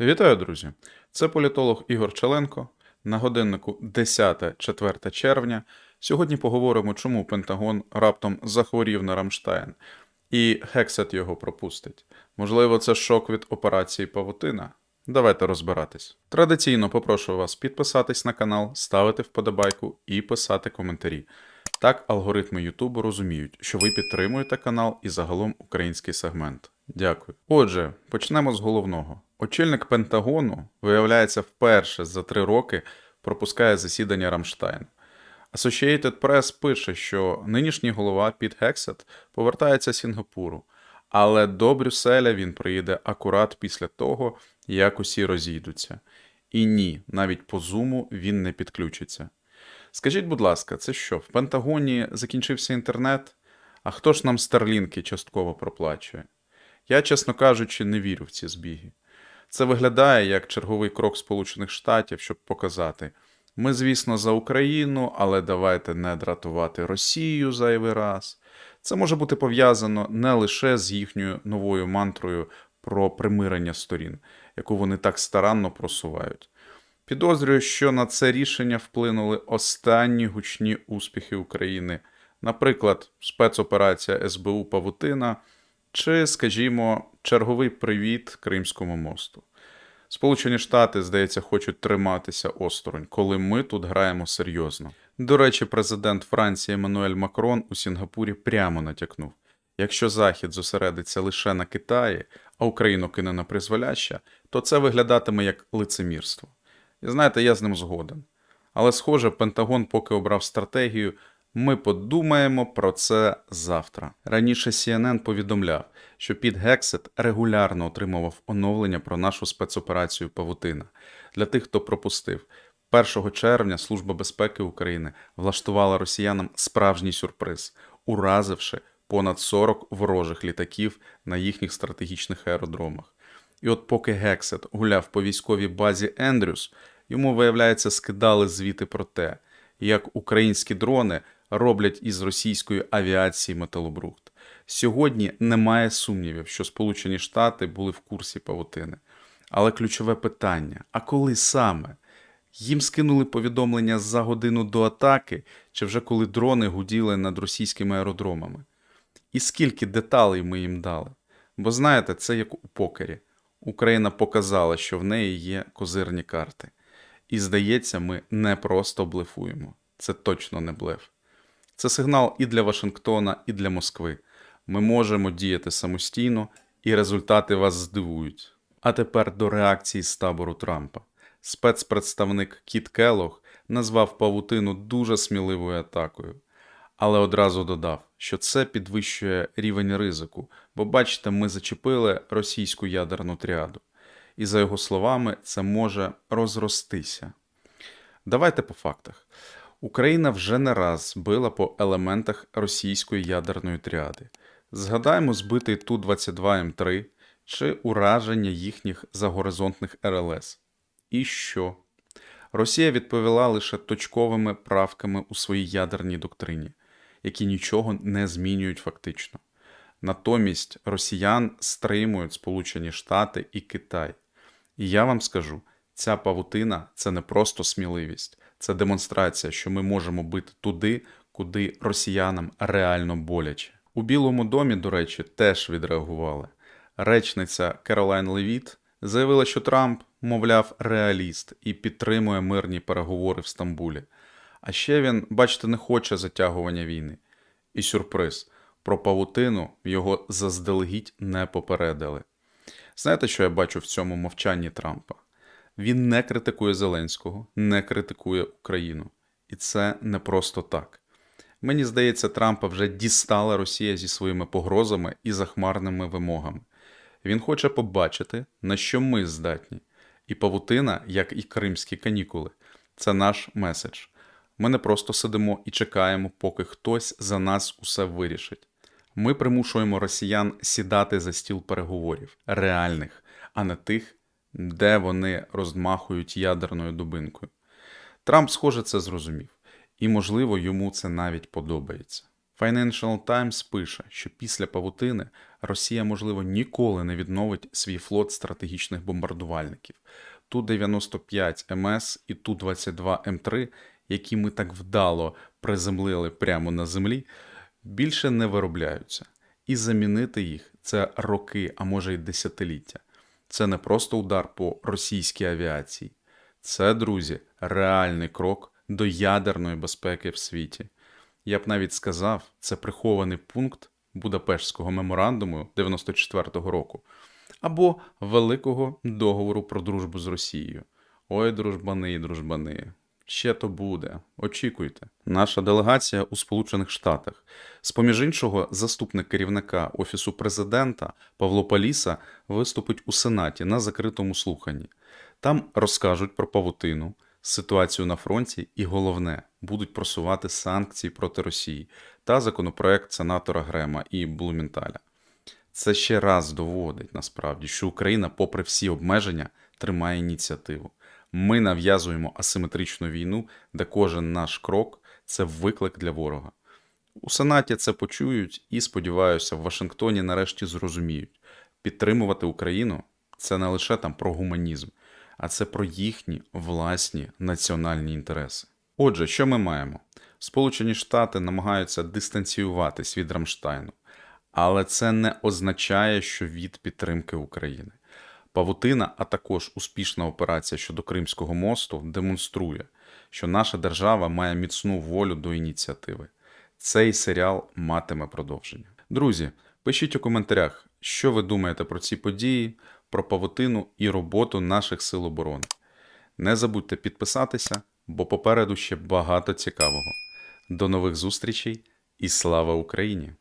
Вітаю, друзі! Це політолог Ігор Челенко. На годиннику 10-4 червня. Сьогодні поговоримо, чому Пентагон раптом захворів на Рамштайн і Хексет його пропустить. Можливо, це шок від операції Павутина. Давайте розбиратись. Традиційно попрошу вас підписатись на канал, ставити вподобайку і писати коментарі. Так алгоритми Ютубу розуміють, що ви підтримуєте канал і загалом український сегмент. Дякую. Отже, почнемо з головного. Очільник Пентагону, виявляється, вперше за три роки пропускає засідання Рамштайну. Associated Press пише, що нинішній голова Піт Гексет повертається з Сінгапуру, але до Брюсселя він приїде акурат після того, як усі розійдуться. І ні, навіть по зуму він не підключиться. Скажіть, будь ласка, це що, в Пентагоні закінчився інтернет? А хто ж нам старлінки частково проплачує? Я, чесно кажучи, не вірю в ці збіги. Це виглядає як черговий крок Сполучених Штатів, щоб показати: ми, звісно, за Україну, але давайте не дратувати Росію зайвий раз. Це може бути пов'язано не лише з їхньою новою мантрою про примирення сторін, яку вони так старанно просувають. Підозрюю, що на це рішення вплинули останні гучні успіхи України, наприклад, спецоперація СБУ Павутина чи, скажімо, черговий привіт Кримському мосту. Сполучені Штати, здається, хочуть триматися осторонь, коли ми тут граємо серйозно. До речі, президент Франції Еммануель Макрон у Сінгапурі прямо натякнув: якщо Захід зосередиться лише на Китаї, а Україну кине на призволяще, то це виглядатиме як лицемірство. І знаєте, я з ним згоден. Але, схоже, Пентагон поки обрав стратегію. Ми подумаємо про це завтра. Раніше CNN повідомляв, що Піт Гексет регулярно отримував оновлення про нашу спецоперацію Павутина. Для тих, хто пропустив, 1 червня Служба безпеки України влаштувала росіянам справжній сюрприз, уразивши понад 40 ворожих літаків на їхніх стратегічних аеродромах. І от поки Гексет гуляв по військовій базі Ендрюс, йому, виявляється, скидали звіти про те, як українські дрони роблять із російської авіації металобрухт. Сьогодні немає сумнівів, що Сполучені Штати були в курсі павутини. Але ключове питання: а коли саме? Їм скинули повідомлення за годину до атаки, чи вже коли дрони гуділи над російськими аеродромами? І скільки деталей ми їм дали? Бо знаєте, це як у покері. Україна показала, що в неї є козирні карти. І здається, ми не просто блефуємо. Це точно не блеф. Це сигнал і для Вашингтона, і для Москви. Ми можемо діяти самостійно, і результати вас здивують. А тепер до реакції з табору Трампа. Спецпредставник Кіт Келлог назвав павутину дуже сміливою атакою, але одразу додав, що це підвищує рівень ризику, бо бачите, ми зачепили російську ядерну тріаду. І за його словами, це може розростися. Давайте по фактах. Україна вже не раз била по елементах російської ядерної тріади. Згадаємо збитий Ту-22М3 чи ураження їхніх загоризонтних РЛС. І що? Росія відповіла лише точковими правками у своїй ядерній доктрині, які нічого не змінюють фактично. Натомість росіян стримують Сполучені Штати і Китай. І я вам скажу, ця павутина це не просто сміливість, це демонстрація, що ми можемо бити туди, куди росіянам реально боляче. У Білому домі, до речі, теж відреагували. Речниця Керолайн Левіт заявила, що Трамп, мовляв, реаліст і підтримує мирні переговори в Стамбулі. А ще він, бачите, не хоче затягування війни. І сюрприз про павутину його заздалегідь не попередили. Знаєте, що я бачу в цьому мовчанні Трампа? Він не критикує Зеленського, не критикує Україну. І це не просто так. Мені здається, Трампа вже дістала Росія зі своїми погрозами і захмарними вимогами. Він хоче побачити, на що ми здатні. І павутина, як і кримські канікули, це наш меседж. Ми не просто сидимо і чекаємо, поки хтось за нас усе вирішить. Ми примушуємо росіян сідати за стіл переговорів, реальних, а не тих, де вони розмахують ядерною дубинкою. Трамп, схоже, це зрозумів, і, можливо, йому це навіть подобається. Financial Times пише, що після павутини Росія, можливо, ніколи не відновить свій флот стратегічних бомбардувальників. Ту-95 МС і Ту-22 М3, які ми так вдало приземлили прямо на землі, більше не виробляються. І замінити їх це роки, а може й десятиліття. Це не просто удар по російській авіації. Це, друзі, реальний крок до ядерної безпеки в світі. Я б навіть сказав, це прихований пункт Будапештського меморандуму 94-го року або Великого договору про дружбу з Росією. Ой, дружбани і дружбани. Ще то буде. Очікуйте. Наша делегація у Сполучених Штатах. З поміж іншого, заступник керівника Офісу президента Павло Паліса виступить у Сенаті на закритому слуханні. Там розкажуть про павутину, ситуацію на фронті і головне, будуть просувати санкції проти Росії та законопроект сенатора Грема і Блументаля. Це ще раз доводить насправді, що Україна, попри всі обмеження, тримає ініціативу. Ми нав'язуємо асиметричну війну, де кожен наш крок це виклик для ворога. У Сенаті це почують і, сподіваюся, в Вашингтоні нарешті зрозуміють, підтримувати Україну це не лише там про гуманізм, а це про їхні власні національні інтереси. Отже, що ми маємо? Сполучені Штати намагаються дистанціюватись від Рамштайну, але це не означає, що від підтримки України. Павутина, а також успішна операція щодо Кримського мосту демонструє, що наша держава має міцну волю до ініціативи. Цей серіал матиме продовження. Друзі, пишіть у коментарях, що ви думаєте про ці події, про павутину і роботу наших сил оборони. Не забудьте підписатися, бо попереду ще багато цікавого. До нових зустрічей і слава Україні!